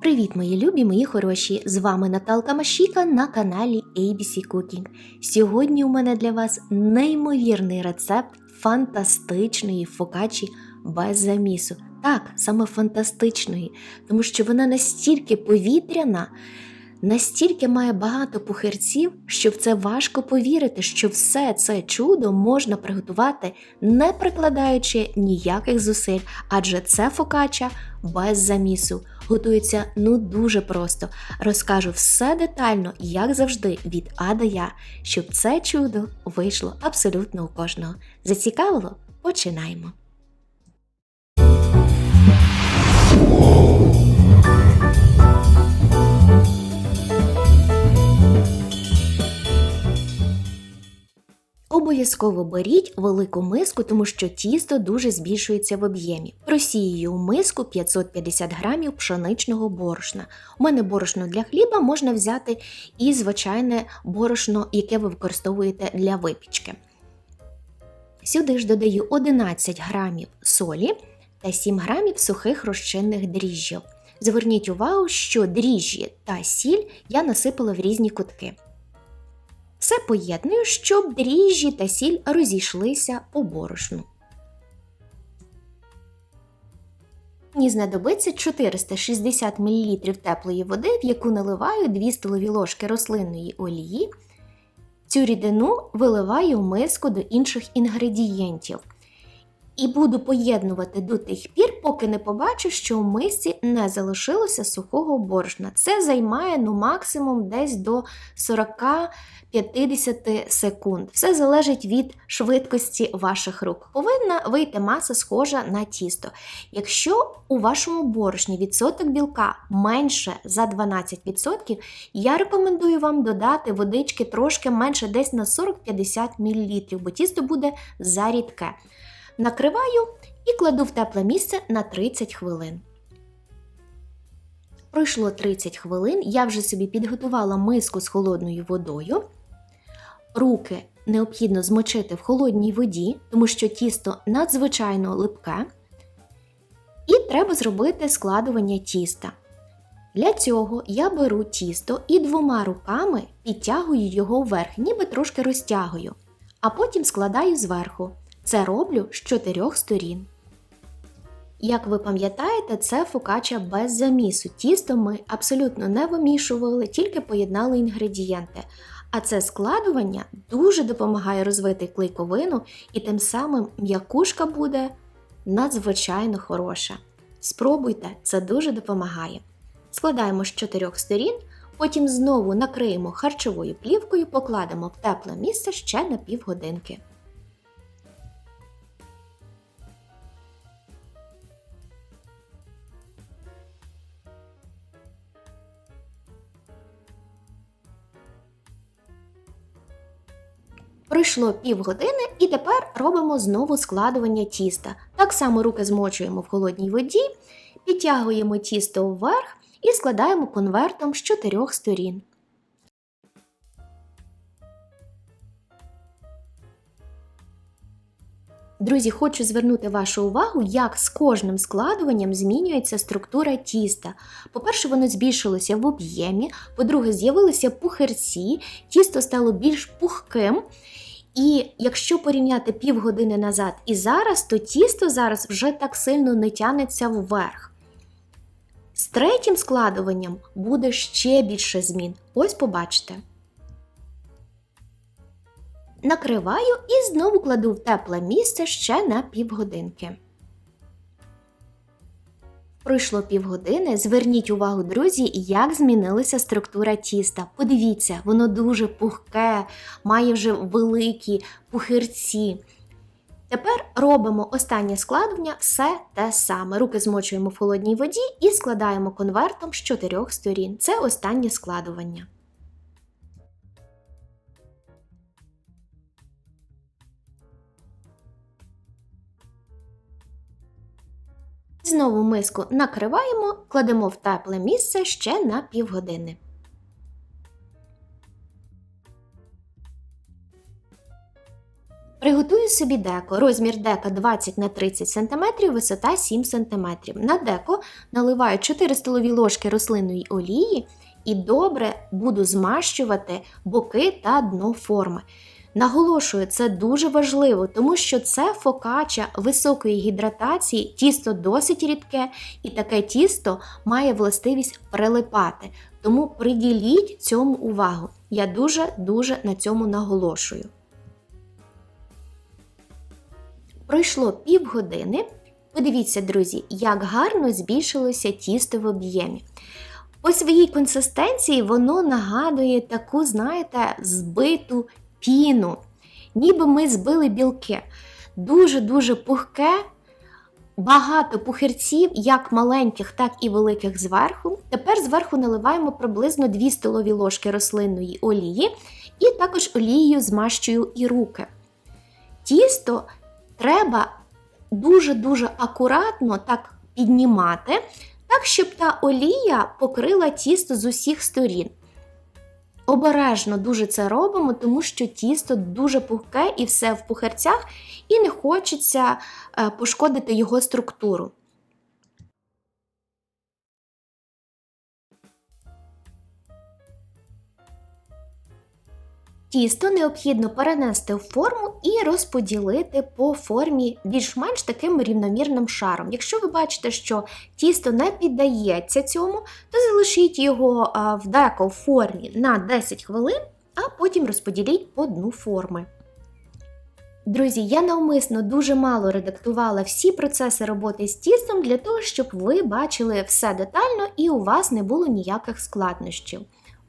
Привіт, мої любі, мої хороші! З вами Наталка Машіка на каналі ABC Cooking. Сьогодні у мене для вас неймовірний рецепт фантастичної фокачі без замісу. Так, саме фантастичної, тому що вона настільки повітряна, настільки має багато пухирців, що в це важко повірити, що все це чудо можна приготувати, не прикладаючи ніяких зусиль, адже це фокача без замісу. Готується ну дуже просто. Розкажу все детально, як завжди, від А до Я, щоб це чудо вийшло абсолютно у кожного. Зацікавило? Починаємо. Обов'язково беріть велику миску, тому що тісто дуже збільшується в об'ємі. Просіюю у миску 550 грамів пшеничного борошна. У мене борошно для хліба можна взяти і звичайне борошно, яке ви використовуєте для випічки. Сюди ж додаю 11 грамів солі та 7 грамів сухих розчинних дріжджів. Зверніть увагу, що дріжджі та сіль я насипала в різні кутки. Все поєдную, щоб дріжджі та сіль розійшлися у борошну. Мені знадобиться 460 мл теплої води, в яку наливаю 2 столові ложки рослинної олії. Цю рідину виливаю в миску до інших інгредієнтів. І буду поєднувати до тих пір, поки не побачу, що у мисці не залишилося сухого борошна. Це займає ну, максимум десь до 40-50 секунд. Все залежить від швидкості ваших рук. Повинна вийти маса схожа на тісто. Якщо у вашому борошні відсоток білка менше за 12%, я рекомендую вам додати водички трошки менше десь на 40-50 мл, бо тісто буде зарідке. Накриваю і кладу в тепле місце на 30 хвилин. Пройшло 30 хвилин, я вже собі підготувала миску з холодною водою. Руки необхідно змочити в холодній воді, тому що тісто надзвичайно липке. І треба зробити складування тіста. Для цього я беру тісто і двома руками підтягую його вверх, ніби трошки розтягую, а потім складаю зверху. Це роблю з чотирьох сторін. Як ви пам'ятаєте, це фокача без замісу. Тісто ми абсолютно не вимішували, тільки поєднали інгредієнти. А це складування дуже допомагає розвити клейковину, і тим самим м'якушка буде надзвичайно хороша. Спробуйте, це дуже допомагає. Складаємо з чотирьох сторін, потім знову накриємо харчовою плівкою, покладемо в тепле місце ще на півгодинки. Пройшло півгодини і тепер робимо знову складування тіста. Так само руки змочуємо в холодній воді, підтягуємо тісто вверх і складаємо конвертом з чотирьох сторін. Друзі, хочу звернути вашу увагу, як з кожним складуванням змінюється структура тіста. По-перше, воно збільшилося в об'ємі, по-друге, з'явилися пухирці, тісто стало більш пухким. І якщо порівняти півгодини назад і зараз, то тісто зараз вже так сильно не тянеться вверх. З третім складуванням буде ще більше змін. Ось побачите. Накриваю і знову кладу в тепле місце ще на півгодинки. Пройшло півгодини. Зверніть увагу, друзі, як змінилася структура тіста. Подивіться, воно дуже пухке, має вже великі пухирці. Тепер робимо останнє складення все те саме. Руки змочуємо в холодній воді і складаємо конвертом з чотирьох сторін. Це останнє складування. Знову миску накриваємо, кладемо в тепле місце ще на півгодини. Приготую собі деко. Розмір дека 20 на 30 см, висота 7 см. На деко наливаю 4 столові ложки рослинної олії і добре буду змащувати боки та дно форми. Наголошую, це дуже важливо, тому що це фокача високої гідратації, тісто досить рідке, і таке тісто має властивість прилипати. Тому приділіть цьому увагу. Я дуже-дуже на цьому наголошую. Пройшло півгодини. Подивіться, друзі, як гарно збільшилося тісто в об'ємі. По своїй консистенції воно нагадує таку, знаєте, збиту піну. Ніби ми збили білки. Дуже-дуже пухке, багато пухирців, як маленьких, так і великих зверху. Тепер зверху наливаємо приблизно 2 столові ложки рослинної олії, і також олією змащую і руки. Тісто треба дуже-дуже акуратно так піднімати, так, щоб та олія покрила тісто з усіх сторін. Обережно дуже це робимо, тому що тісто дуже пухке і все в пухарцях, і не хочеться е, пошкодити його структуру. Тісто необхідно перенести в форму і розподілити по формі більш-менш таким рівномірним шаром. Якщо ви бачите, що тісто не піддається цьому, то залишіть його в деко в формі на 10 хвилин, а потім розподіліть по дну форми. Друзі, я навмисно дуже мало редактувала всі процеси роботи з тістом для того, щоб ви бачили все детально і у вас не було ніяких складнощів.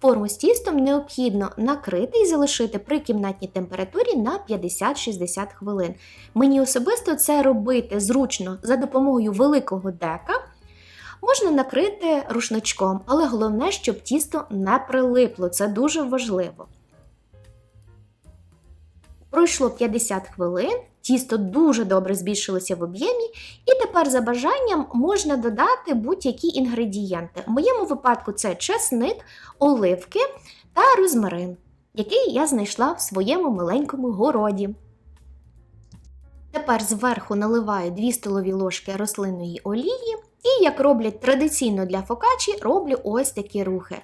Форму з тістом необхідно накрити і залишити при кімнатній температурі на 50-60 хвилин. Мені особисто це робити зручно за допомогою великого дека. Можна накрити рушничком, але головне, щоб тісто не прилипло, це дуже важливо. Пройшло 50 хвилин, тісто дуже добре збільшилося в об'ємі, і тепер за бажанням можна додати будь-які інгредієнти. В моєму випадку це чесник, оливки та розмарин, який я знайшла в своєму маленькому городі. Тепер зверху наливаю 2 столові ложки рослинної олії, і, як роблять традиційно для фокачі, роблю ось такі рухи.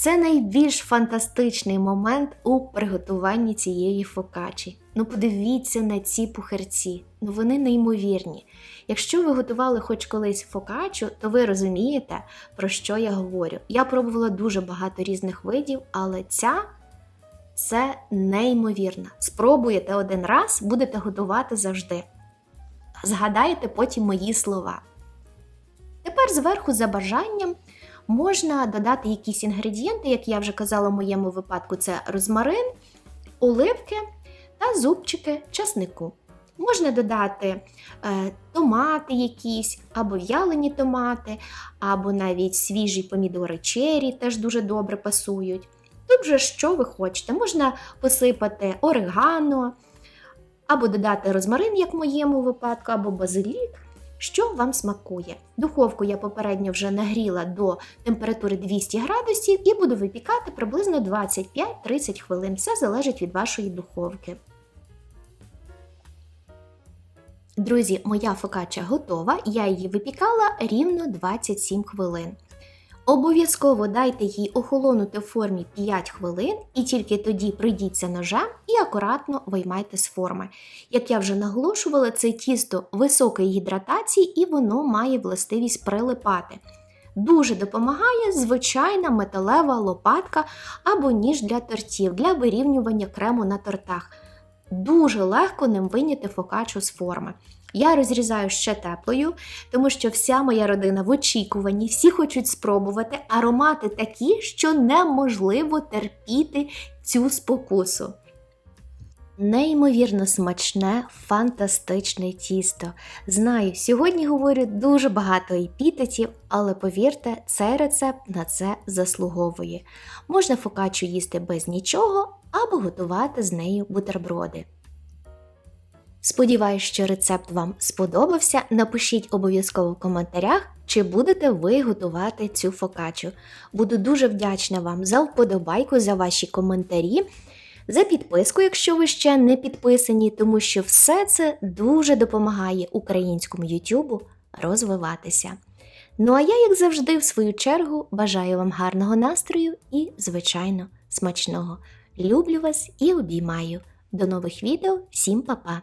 Це найбільш фантастичний момент у приготуванні цієї фокачі. Ну, подивіться на ці пухарці, ну вони неймовірні. Якщо ви готували хоч колись фокачу, то ви розумієте, про що я говорю. Я пробувала дуже багато різних видів, але ця це неймовірна. Спробуєте один раз, будете готувати завжди. Згадайте потім мої слова. Тепер зверху за бажанням. Можна додати якісь інгредієнти, як я вже казала в моєму випадку, це розмарин, оливки та зубчики часнику. Можна додати е, томати якісь, або в'ялені томати, або навіть свіжі помідори чері теж дуже добре пасують. Тут же, що ви хочете, можна посипати орегано, або додати розмарин, як в моєму випадку, або базилік що вам смакує. Духовку я попередньо вже нагріла до температури 200 градусів і буду випікати приблизно 25-30 хвилин. Все залежить від вашої духовки. Друзі, моя фокача готова, я її випікала рівно 27 хвилин. Обов'язково дайте їй охолонути в формі 5 хвилин і тільки тоді прийдіться ножем і акуратно виймайте з форми. Як я вже наголошувала, це тісто високої гідратації і воно має властивість прилипати. Дуже допомагає звичайна металева лопатка або ніж для тортів для вирівнювання крему на тортах. Дуже легко ним виняти фокачу з форми. Я розрізаю ще теплою, тому що вся моя родина в очікуванні, всі хочуть спробувати аромати такі, що неможливо терпіти цю спокусу. Неймовірно смачне, фантастичне тісто. Знаю, сьогодні говорю дуже багато епітетів, але повірте, цей рецепт на це заслуговує. Можна фокачу їсти без нічого або готувати з нею бутерброди. Сподіваюсь, що рецепт вам сподобався. Напишіть обов'язково в коментарях, чи будете ви готувати цю фокачу. Буду дуже вдячна вам за вподобайку, за ваші коментарі. за підписку, якщо ви ще не підписані, тому що все це дуже допомагає українському Ютубу розвиватися. Ну а я, як завжди, в свою чергу бажаю вам гарного настрою і, звичайно, смачного. Люблю вас і обіймаю. До нових відео, всім па-па!